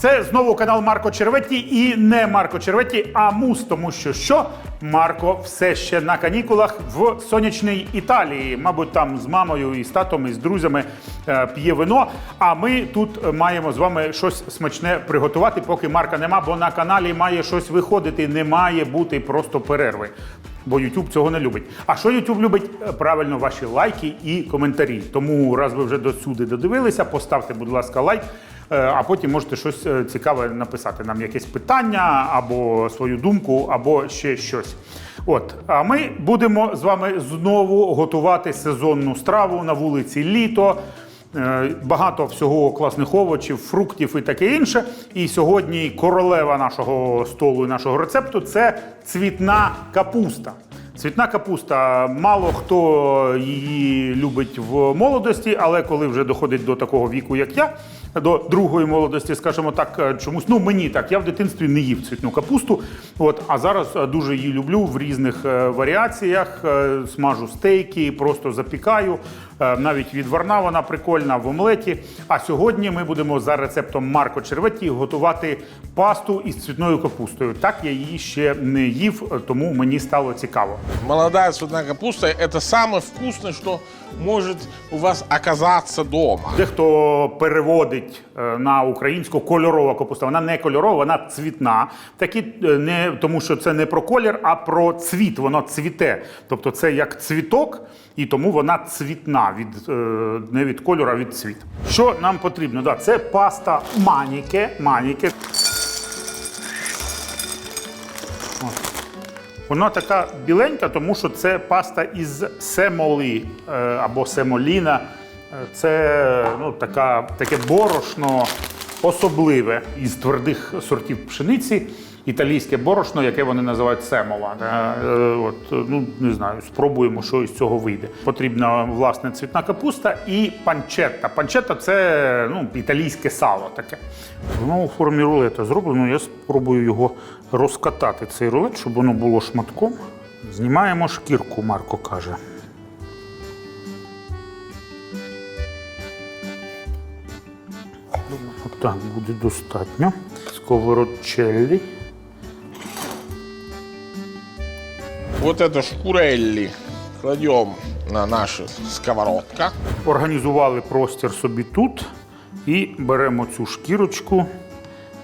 Це знову канал Марко Черветті і не Марко Черветті, а Мус, тому що що Марко все ще на канікулах в сонячній Італії. Мабуть, там з мамою і з татом, і з друзями е, п'є вино. А ми тут маємо з вами щось смачне приготувати, поки Марка нема, бо на каналі має щось виходити. Не має бути просто перерви. Бо YouTube цього не любить. А що YouTube любить? Е, Правильно, ваші лайки і коментарі. Тому, раз ви вже до сюди додивилися, поставте, будь ласка, лайк. Е, А потім можете щось е, цікаве написати нам якесь питання, або свою думку, або ще щось. От, а ми будемо з вами знову готувати сезонну страву на вулиці Літо. Е, Багато всього класних овочів, фруктів і таке інше. І сьогодні королева нашого столу і нашого рецепту це цвітна капуста. Цвітна капуста. Мало хто її любить в молодості, але коли вже доходить до такого віку, як я, до другої молодості, скажімо так, е, чомусь. Ну мені так, я в дитинстві не їв цвітну капусту. От, а зараз е, дуже її люблю в різних е, варіаціях. Смажу стейки, просто запікаю. Е, Навіть відварна вона прикольна в омлеті. А сьогодні ми будемо за рецептом Марко Черветті готувати пасту із цвітною капустою. Так я її ще не їв, тому мені стало цікаво. Молода цвітна капуста – це саме вкусне, що може у вас оказатися дома. Дехто переводить на українську кольорова капуста. Вона не кольорова, вона цвітна. Такі е, не тому, що це не про колір, а про цвіт. Воно цвіте. Тобто це як цвіток, і тому вона цвітна від е, не від кольору, а від цвіт. Що нам потрібно? Да, це паста маніке. маніке. Вона така біленька, тому що це паста із семоли е, або семоліна. Це ну, така, таке борошно особливе із твердих сортів пшениці. Італійське борошно, яке вони називають семола. Е, От, ну, не знаю, спробуємо, що із цього вийде. Потрібна власне цвітна капуста і панчетта. Панчетта це ну, італійське сало таке. Воно у формі рулета зроблено. Я спробую його розкатати, цей рулет, щоб воно було шматком. Знімаємо шкірку, Марко каже. Так, буде достатньо. Сковородчеллі. Вот это шкурелли кладем на нашу сковородка. Організували простір собі тут і беремо цю шкірочку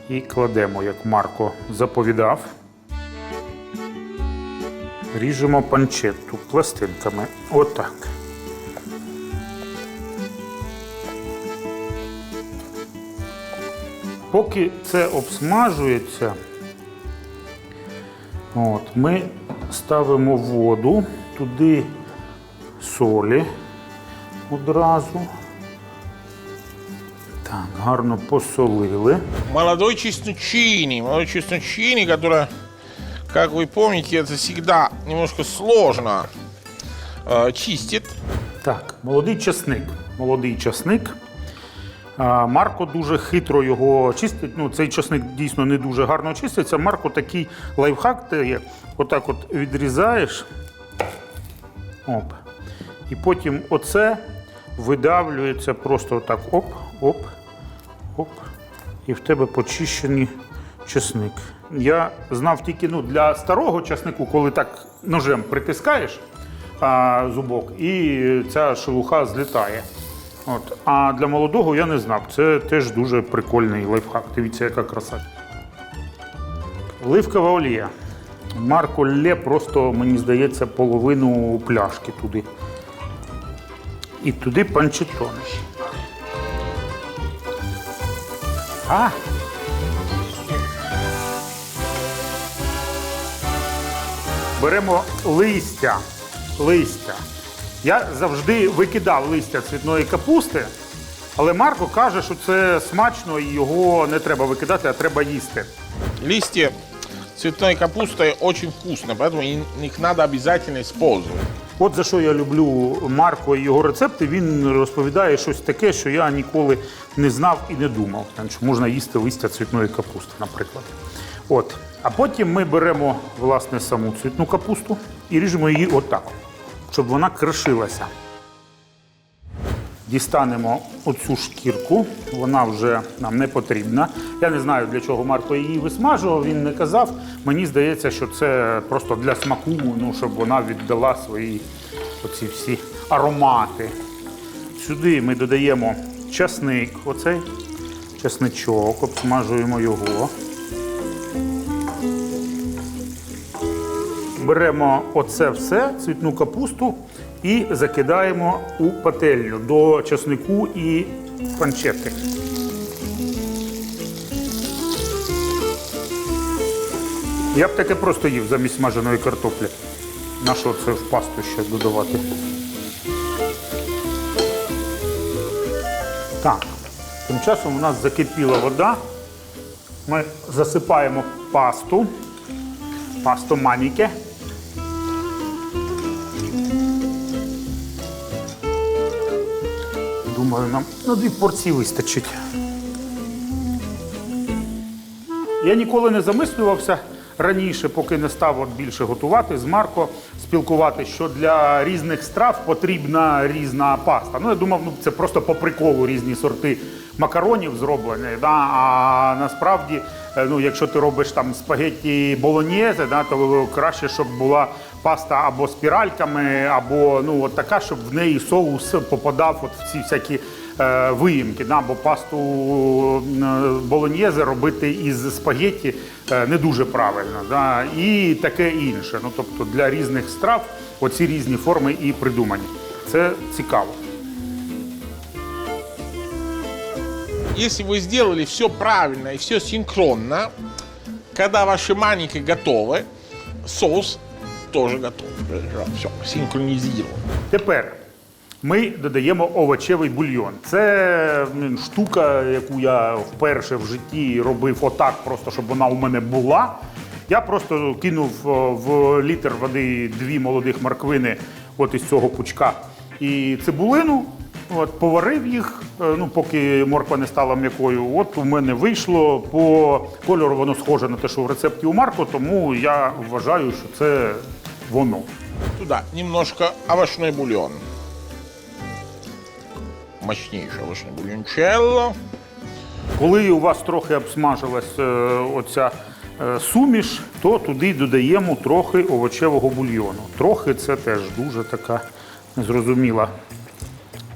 і кладемо, як Марко заповідав. Ріжемо панчетту пластинками. Отак. Поки це обсмажується, от, ми ставимо воду, туди солі одразу. Так, гарно посолили. Молодой чесночини, молодой чесночини, которая, как вы помните, это всегда немножко сложно э, чистит. Так, молодий часник. Молодий часник. Марко дуже хитро його чистить. Ну, цей часник дійсно не дуже гарно чиститься. Марко такий лайфхак дає. Отак от відрізаєш. Оп. І потім оце видавлюється просто отак. Оп, оп, оп. І в тебе почищений чесник. Я знав тільки ну, для старого часнику, коли так ножем притискаєш а, зубок, і ця шелуха злітає. От. А для молодого я не знав. Це теж дуже прикольний лайфхак. Дивіться, яка краса. Оливкова олія. Марко лє просто, мені здається, половину пляшки туди. І туди панчетони. А! Беремо листя. Листя. Я завжди викидав листя цвітної капусти, але Марко каже, що це смачно і його не треба викидати, а треба їсти. Листья цветной капусты очень вкусно, поэтому и- их надо обязательно использовать. От за що я люблю Марко і його рецепти. Він розповідає щось таке, що я ніколи не знав і не думав. Там, Що можна їсти листя цвітної капусти, наприклад. От. А потім ми беремо власне саму цвітну капусту і ріжемо її отак, щоб вона кришилася. дістанемо оцю шкірку. Вона вже нам не потрібна. Я не знаю, для чого Марко її висмажував, він не казав. Мені здається, що це просто для смаку, ну, щоб вона віддала свої оці всі аромати. Сюди ми додаємо часник, оцей часничок, обсмажуємо його. Беремо оце все, цвітну капусту і закидаємо у пательню до часнику і панчетки. Я б таке просто їв замість смаженої картоплі. На що це в пасту ще додавати? Так, тим часом у нас закипіла вода. Ми засипаємо пасту, пасту маніке. Думаю, нам на дві порції вистачить. Я ніколи не замислювався раніше, поки не став от більше готувати з Марко, спілкуватися, що для різних страв потрібна різна паста. Ну, я думав, ну це просто по приколу різні сорти макаронів зроблені. Да? А насправді, е, ну, якщо ти робиш там спагетті болоньєзе, да, то краще, щоб була паста або спіральками, або ну, от така, щоб в неї соус попадав от в ці всякі е, виїмки. Да? Бо пасту е, болоньєзе робити із спагетті е, не дуже правильно. Да? І таке інше. Ну, тобто для різних страв оці різні форми і придумані. Це цікаво. Если вы сделали все правильно и все синхронно, когда ваши маники готовы, соус тоже готов. Все, синхронизирован. Тепер ми додаємо овочевий бульйон. Це штука, яку я вперше в житті робив отак, просто щоб вона у мене була. Я просто кинув о, в літр води дві молодих морквини от із цього пучка і цибулину. От, поварив їх, е, ну, поки морква не стала м'якою. От у мене вийшло. По кольору воно схоже на те, що в рецепті у Марко, тому я вважаю, що це воно. Туда немножко овощной бульон. Мощнейший овощной бульончелло. Коли у вас трохи обсмажилась е, оця е, суміш, то туди додаємо трохи овочевого бульйону. Трохи це теж дуже така незрозуміла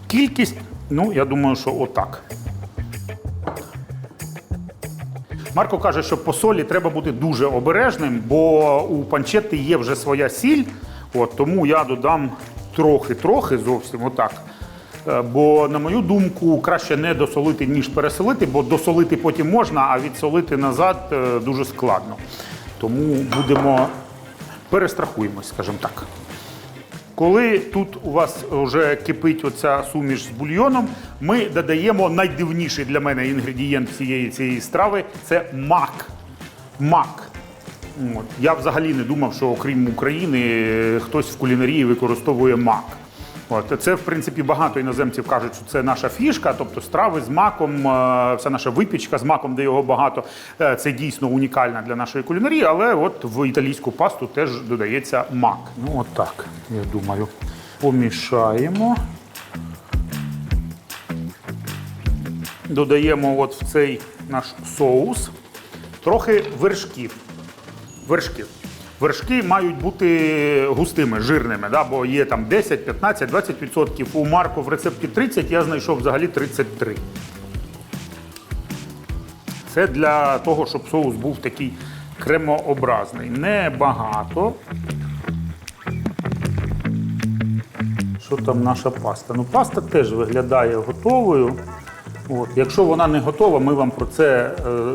кількість. Ну, я думаю, що отак. Марко каже, що по солі треба бути дуже обережним, бо у панчетти є вже своя сіль. От, тому я додам трохи-трохи зовсім отак. Е, Бо, на мою думку, краще не досолити, ніж пересолити, бо досолити потім можна, а відсолити назад е, дуже складно. Тому будемо перестрахуємось, скажімо так. Коли тут у вас вже кипить оця суміш з бульйоном, ми додаємо найдивніший для мене інгредієнт цієї цієї страви це мак. Мак. От. Я взагалі не думав, що окрім України е, хтось в кулінарії використовує мак. От. Це, в принципі, багато іноземців кажуть, що це наша фішка, тобто страви з маком, е, вся наша випічка з маком, де його багато, е, це дійсно унікальна для нашої кулінарії, але от в італійську пасту теж додається мак. Ну, от я думаю. Помішаємо. Додаємо от в цей наш соус трохи вершків. Вершків. Вершки мають бути густими, жирними, да? бо є там 10, 15, 20%. У Марко в рецепті 30, я знайшов взагалі 33. Це для того, щоб соус був такий кремообразний. Небагато. Що там наша паста? Ну, паста теж виглядає готовою. От. Якщо вона не готова, ми вам про це е,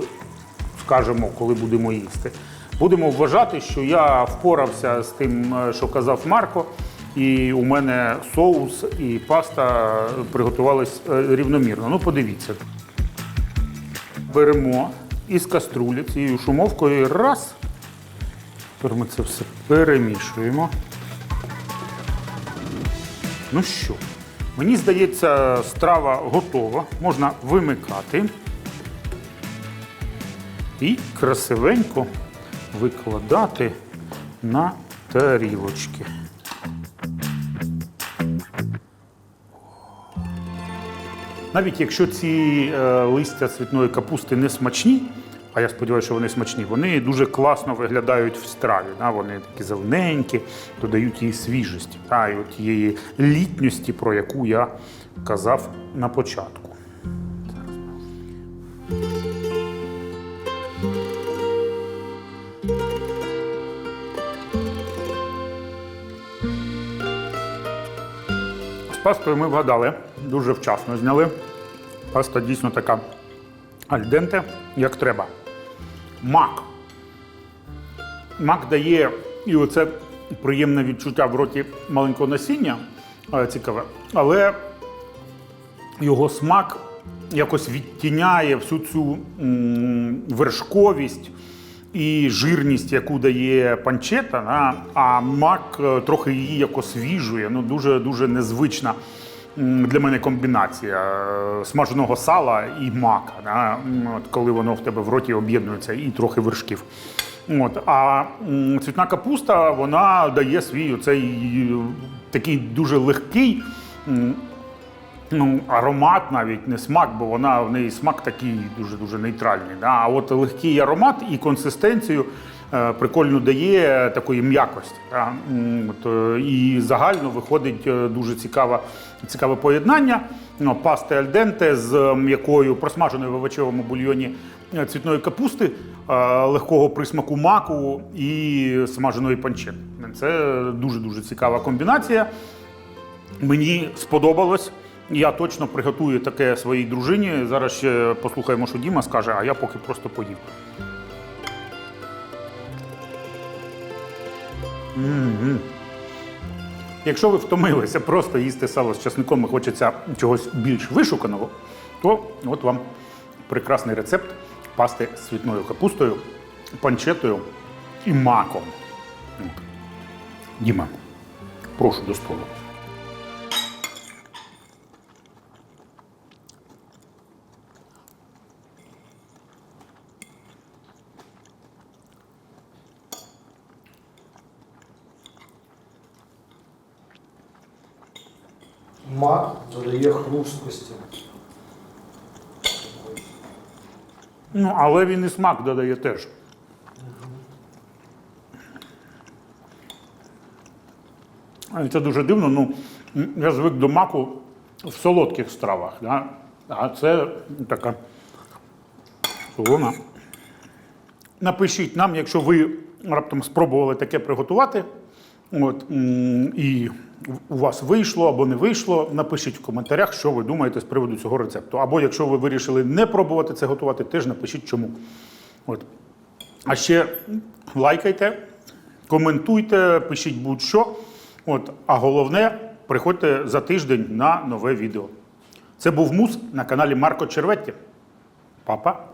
скажемо, коли будемо їсти. Будемо вважати, що я впорався з тим, е, що казав Марко, і у мене соус і паста приготувались е, рівномірно. Ну, подивіться. Беремо із каструлі цією шумовкою раз. Тепер ми це все перемішуємо. Ну що, мені здається, страва готова. Можна вимикати і красивенько викладати на тарілочки. Навіть якщо ці е, листя цвітної капусти не смачні, а я сподіваюся, що вони смачні, вони дуже класно виглядають в страві. Да? Вони такі зелененькі, додають їй свіжості, та, і от тієї літньості, про яку я казав на початку. Пастою ми вгадали, дуже вчасно зняли. Паста дійсно така альденте, як треба. Мак. Мак дає і оце приємне відчуття в роті маленького насіння, цікаве, але його смак якось відтіняє всю цю вершковість і жирність, яку дає панчета, да? а мак е, трохи її як освіжує. Ну, дуже дуже незвична для мене комбінація е, смаженого сала і мака. Да? От, коли воно в тебе в роті об'єднується і трохи вершків. От, а цвітна капуста вона дає свій оцей е, такий дуже легкий. Ну, аромат навіть не смак, бо вона в неї смак такий дуже дуже нейтральний. Да? А от легкий аромат і консистенцію е, прикольно дає такої м'якості. Да? От, е, і загально виходить е, дуже цікаве, цікаве поєднання. Ну, пасти альденте з м'якою просмаженою в овочевому бульйоні цвітної капусти, легкого присмаку маку і смаженої панчети. Це дуже дуже цікава комбінація. Мені сподобалось. Я точно приготую таке своїй дружині. Зараз ще послухаємо, що Діма скаже, а я поки просто поїв. М-м. Якщо ви втомилися просто їсти сало з часником і хочеться чогось більш вишуканого, то от вам прекрасний рецепт пасти з цвітною капустою, панчетою і маком. Діма, прошу до столу. Мак додає хрусткості. Ну, але він і смак додає теж. Це дуже дивно. Ну, я звик до маку в солодких стравах. Да? А це така солона. Напишіть нам, якщо ви раптом спробували таке приготувати. От, і у вас вийшло або не вийшло, напишіть в коментарях, що ви думаєте з приводу цього рецепту. Або якщо ви вирішили не пробувати це готувати, теж напишіть чому. От. А ще лайкайте, коментуйте, пишіть будь-що. От. А головне, приходьте за тиждень на нове відео. Це був мус на каналі Марко Черветті. Папа.